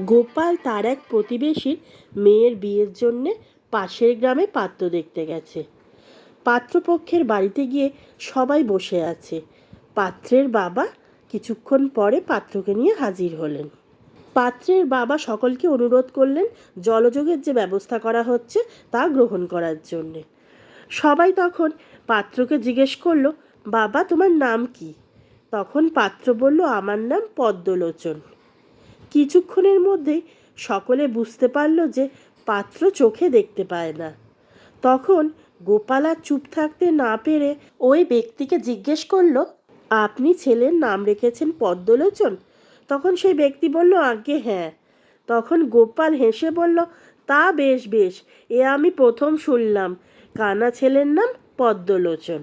গোপাল তার এক প্রতিবেশীর মেয়ের বিয়ের জন্যে পাশের গ্রামে পাত্র দেখতে গেছে। পাত্রপক্ষের বাড়িতে গিয়ে সবাই বসে আছে। পাত্রের বাবা কিছুক্ষণ পরে পাত্রকে নিয়ে হাজির হলেন। পাত্রের বাবা সকলকে অনুরোধ করলেন জলযোগের যে ব্যবস্থা করা হচ্ছে তা গ্রহণ করার জন্যে। সবাই তখন পাত্রকে জিজ্ঞেস করল, বাবা, তোমার নাম কি? তখন পাত্র বলল, আমার নাম পদ্মলোচন। কিছুক্ষণের মধ্যেই সকলে বুঝতে পারল যে পাত্র চোখে দেখতে পায় না। তখন গোপাল আর চুপ থাকতে না পেরে ওই ব্যক্তিকে জিজ্ঞেস করল, আপনি ছেলের নাম রেখেছেন পদ্মলোচন? তখন সেই ব্যক্তি বলল আগে হ্যাঁ। তখন গোপাল হেসে বলল, তা বেশ বেশ, এ আমি প্রথম শুনলাম। কানা ছেলের নাম পদ্মলোচন।